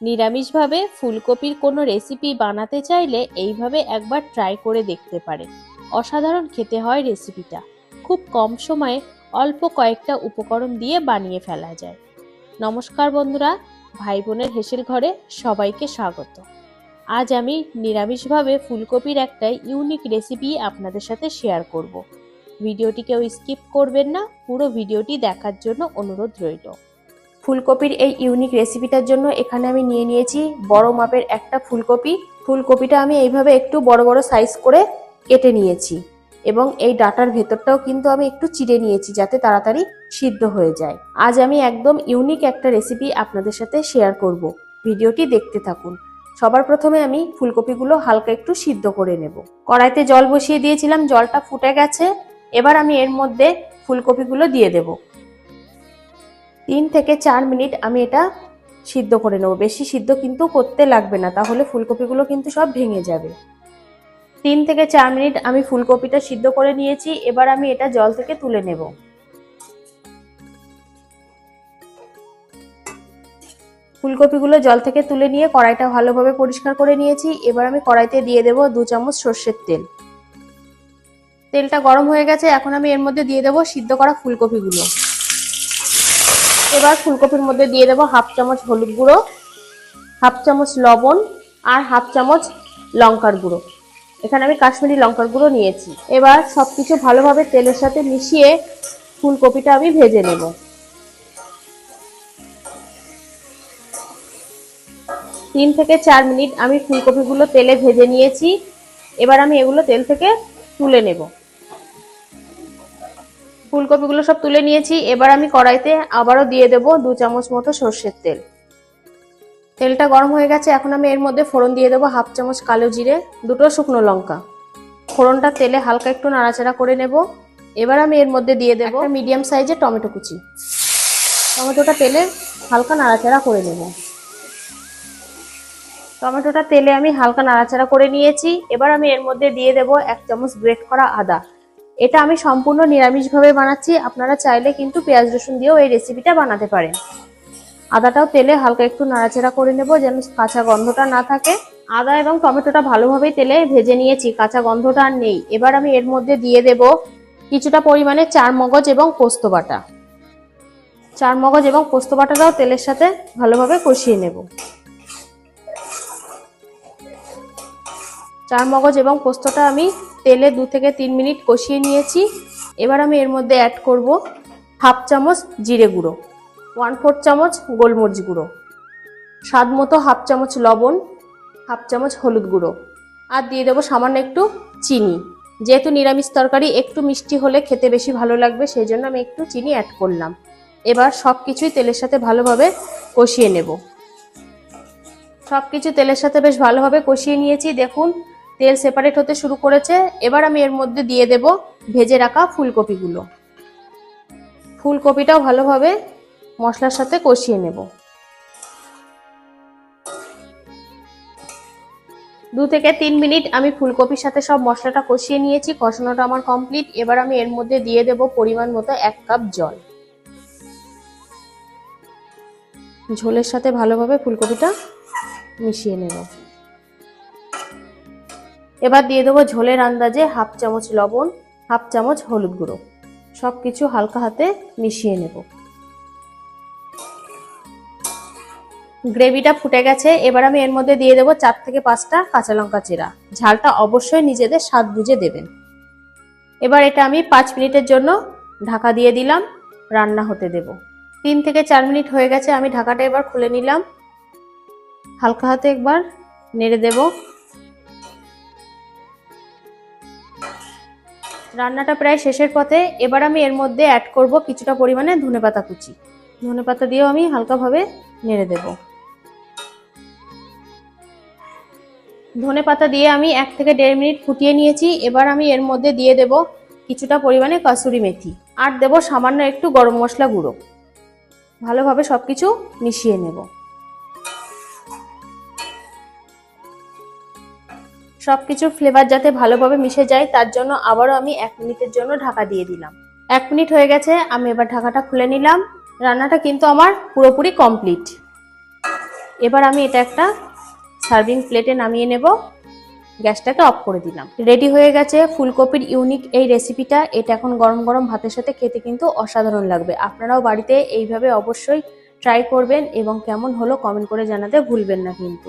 নিরামিষভাবে ফুলকপির কোনো রেসিপি বানাতে চাইলে এইভাবে একবার ট্রাই করে দেখতে পারেন। অসাধারণ খেতে হয় রেসিপিটা খুব কম সময়ে অল্প কয়েকটা উপকরণ দিয়ে বানিয়ে ফেলা যায়। নমস্কার বন্ধুরা ভাই বোনের হেসেল ঘরে সবাইকে স্বাগত। আজ আমি নিরামিষভাবে ফুলকপির একটা ইউনিক রেসিপি আপনাদের সাথে শেয়ার করব। ভিডিওটি কেউ স্কিপ করবেন না, পুরো ভিডিওটি দেখার জন্য অনুরোধ রইল। ফুলকপির এই ইউনিক রেসিপিটার জন্য এখানে আমি নিয়ে নিয়েছি বড় মাপের একটা ফুলকপি। ফুলকপিটা আমি এইভাবে একটু বড় বড় সাইজ করে কেটে নিয়েছি এবং এই ডাটার ভেতরটাও কিন্তু আমি একটু চিড়ে নিয়েছি যাতে তাড়াতাড়ি সিদ্ধ হয়ে যায়। আজ আমি একদম ইউনিক একটা রেসিপি আপনাদের সাথে শেয়ার করব। ভিডিওটি দেখতে থাকুন। সবার প্রথমে আমি ফুলকপিগুলো হালকা একটু সিদ্ধ করে নেব। কড়াইতে জল বসিয়ে দিয়েছিলাম, জলটা ফুটে গেছে। এবার আমি এর মধ্যে ফুলকপিগুলো দিয়ে দেব। তিন থেকে চার মিনিট আমি এটা সিদ্ধ করে নেব। বেশি সিদ্ধ কিন্তু করতে লাগবে না, তাহলে ফুলকপিগুলো কিন্তু সব ভেঙে যাবে। তিন থেকে চার মিনিট আমি ফুলকপিটা সিদ্ধ করে নিয়েছি, এবার আমি এটা জল থেকে তুলে নেব। ফুলকপিগুলো জল থেকে তুলে নিয়ে কড়াইটা ভালোভাবে পরিষ্কার করে নিয়েছি, এবার আমি কড়াইতে দিয়ে দেব দু চামচ সর্ষের তেল। তেলটা গরম হয়ে গেছে, এখন আমি এর মধ্যে দিয়ে দেব সিদ্ধ করা ফুলকপিগুলো। এবার ফুলকপির মধ্যে দিয়ে দেব হাফ চামচ হলুদ গুঁড়ো, হাফ চামচ লবণ আর হাফ চামচ লঙ্কার গুঁড়ো। এখানে আমি কাশ্মীরি লঙ্কার গুঁড়ো নিয়েছি। এবার সব কিছু ভালোভাবে তেলের সাথে মিশিয়ে ফুলকপিটা আমি ভেজে নেব। তিন থেকে চার মিনিট আমি ফুলকপিগুলো তেলে ভেজে নিয়েছি। এবার আমি এগুলো তেল থেকে তুলে নেব। ফুলকপিগুলো সব তুলে নিয়েছি। এবার আমি কড়াইতে আবারও দিয়ে দেব দু চামচ মতো সর্ষের তেল। তেলটা গরম হয়ে গেছে এখন আমি এর মধ্যে ফোড়ন দিয়ে দেবো হাফ চামচ কালো জিরে দুটো শুকনো লঙ্কা। ফোড়নটা তেলে হালকা একটু নাড়াচাড়া করে নেব। এবার আমি এর মধ্যে দিয়ে দেবো মিডিয়াম সাইজের টমেটো কুচি। টমেটোটা তেলে হালকা নাড়াচাড়া করে নেব। টমেটোটা তেলে আমি হালকা নাড়াচাড়া করে নিয়েছি। এবার আমি এর মধ্যে দিয়ে দেব এক চামচ গ্রেট করা আদা। এটা আমি সম্পূর্ণ নিরামিষভাবে বানাচ্ছি। আপনারা চাইলে কিন্তু পেঁয়াজ রসুন দিয়েও এই রেসিপিটা বানাতে পারেন। আদাটাও তেলে হালকা একটু নাড়াচাড়া করে নেব যেন কাঁচা গন্ধটা না থাকে। আদা এবং টমেটোটা ভালোভাবেই তেলে ভেজে নিয়েছি, কাঁচা গন্ধটা আর নেই। এবার আমি এর মধ্যে দিয়ে দেব কিছুটা পরিমাণে চার মগজ এবং পোস্ত বাটা। চার মগজ এবং পোস্ত বাটাটাও তেলের সাথে ভালোভাবে কষিয়ে নেব। চার মগজ এবং পোস্তটা আমি তেলে দু থেকে তিন মিনিট কষিয়ে নিয়েছি। এবার আমি এর মধ্যে অ্যাড করব হাফ চামচ জিরে গুঁড়ো ওয়ান ফোর চামচ গোলমরিচ গুঁড়ো, স্বাদ মতো হাফ চামচ লবণ, হাফ চামচ হলুদ গুঁড়ো আর দিয়ে দেবো সামান্য একটু চিনি। যেহেতু নিরামিষ তরকারি, একটু মিষ্টি হলে খেতে বেশি ভালো লাগবে, সেই জন্য আমি একটু চিনি অ্যাড করলাম। এবার সব কিছুই তেলের সাথে ভালোভাবে কষিয়ে নেব। সব কিছু তেলের সাথে বেশ ভালোভাবে কষিয়ে নিয়েছি। দেখুন তেল সেপারেট হতে শুরু করেছে। এবার আমি এর মধ্যে দিয়ে দেব ভেজে রাখা ফুলকপিগুলো। ফুলকপিটাও ভালোভাবে মশলার সাথে কষিয়ে নেব। দু থেকে তিন মিনিট আমি ফুলকপির সাথে সব মশলাটা কষিয়ে নিয়েছি, কষানোটা আমার কমপ্লিট এবার আমি এর মধ্যে দিয়ে দেব পরিমাণ মতো এক কাপ জল। ঝোলের সাথে ভালোভাবে ফুলকপিটা মিশিয়ে নেব। এবার দিয়ে দেবো ঝোলের আন্দাজে হাফ চামচ লবণ, হাফ চামচ হলুদ গুঁড়ো। সব কিছু হালকা হাতে মিশিয়ে নেব। গ্রেভিটা ফুটে গেছে, এবার আমি এর মধ্যে দিয়ে দেবো চার থেকে পাঁচটা কাঁচা লঙ্কা চেরা। ঝালটা অবশ্যই নিজেদের স্বাদ বুঝে দেবেন। এবার এটা আমি পাঁচ মিনিটের জন্য ঢাকা দিয়ে দিলাম, রান্না হতে দেব। তিন থেকে চার মিনিট হয়ে গেছে, আমি ঢাকাটা এবার খুলে নিলাম। হালকা হাতে একবার নেড়ে দেব। রান্নাটা প্রায় শেষের পথে এবার আমি এর মধ্যে অ্যাড করব কিছুটা পরিমাণে ধনেপাতা কুচি। ধনেপাতা দিয়েও আমি হালকাভাবে নেড়ে দেব। ধনে পাতা দিয়ে আমি এক থেকে দেড় মিনিট ফুটিয়ে নিয়েছি। এবার আমি এর মধ্যে দিয়ে দেব কিছুটা পরিমাণে কাসুরি মেথি আর দেব সামান্য একটু গরম মশলা গুঁড়ো। ভালোভাবে সব কিছু মিশিয়ে নেব। সব কিছু ফ্লেভার যাতে ভালোভাবে মিশে যায়, তার জন্য আবারও আমি এক মিনিটের জন্য ঢাকা দিয়ে দিলাম। এক মিনিট হয়ে গেছে, আমি এবার ঢাকাটা খুলে নিলাম। রান্নাটা কিন্তু আমার পুরোপুরি কমপ্লিট এবার আমি এটা একটা সার্ভিং প্লেটে নামিয়ে নেব। গ্যাসটাকে অফ করে দিলাম। রেডি হয়ে গেছে ফুলকপির ইউনিক এই রেসিপিটা এটা এখন গরম গরম ভাতের সাথে খেতে কিন্তু অসাধারণ লাগবে। আপনারাও বাড়িতে এইভাবে অবশ্যই ট্রাই করবেন এবং কেমন হলো কমেন্ট করে জানাতে ভুলবেন না কিন্তু।